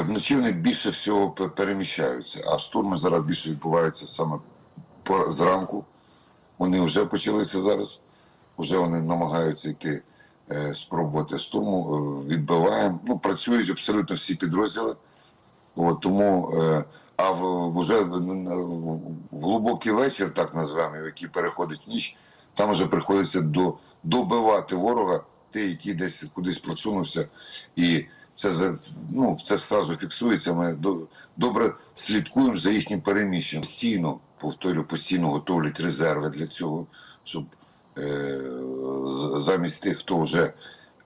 Вночі вони більше всього переміщаються, а штурми зараз більше відбуваються саме зранку. Вони вже почалися зараз. Вже вони намагаються йти е, спробувати штурму. Е, відбиваємо. Ну, працюють абсолютно всі підрозділи. От, тому, е, а вже в глибокий вечір, так назвемо, який переходить в ніч, там вже приходиться до, добивати ворога, той, який десь кудись просунувся, і це за- ну, це зразу фіксується. Ми до, добре слідкуємо за їхнім переміщенням. Постійно, повторю, постійно готовлять резерви для цього, щоб е, замість тих, хто вже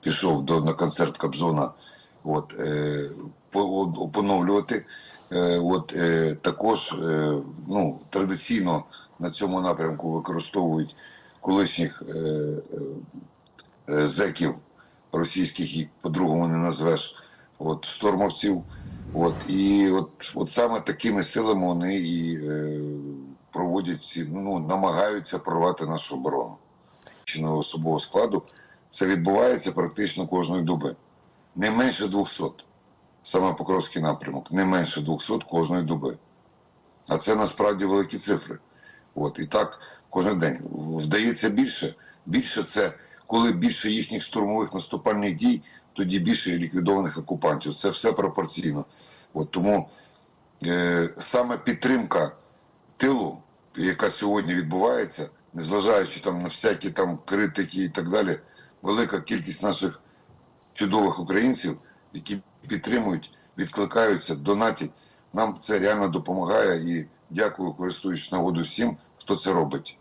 пішов до, на концерт Кобзона, от, е, по- о- поновлювати. Е, от, е, також е, ну, традиційно на цьому напрямку використовують колишніх е, е, зеків російських, і по-другому не назвеш, от, штормовців. От, і от, от саме такими силами вони і е, проводять ну, намагаються прорвати нашу оборону. Чинного особового складу це відбувається практично кожної доби. Не менше 200. Саме Покровський напрямок, не менше 200 кожної доби. А це насправді великі цифри. От, і так кожен день. Вдається більше. Більше це коли більше їхніх штурмових наступальних дій, тоді більше ліквідованих окупантів. Це все пропорційно. От, тому е, саме підтримка тилу, яка сьогодні відбувається, незважаючи там на всякі там критики і так далі, велика кількість наших чудових українців, які підтримують, відкликаються, донатять. Нам це реально допомагає і дякую, користуючись нагодою всім, хто це робить.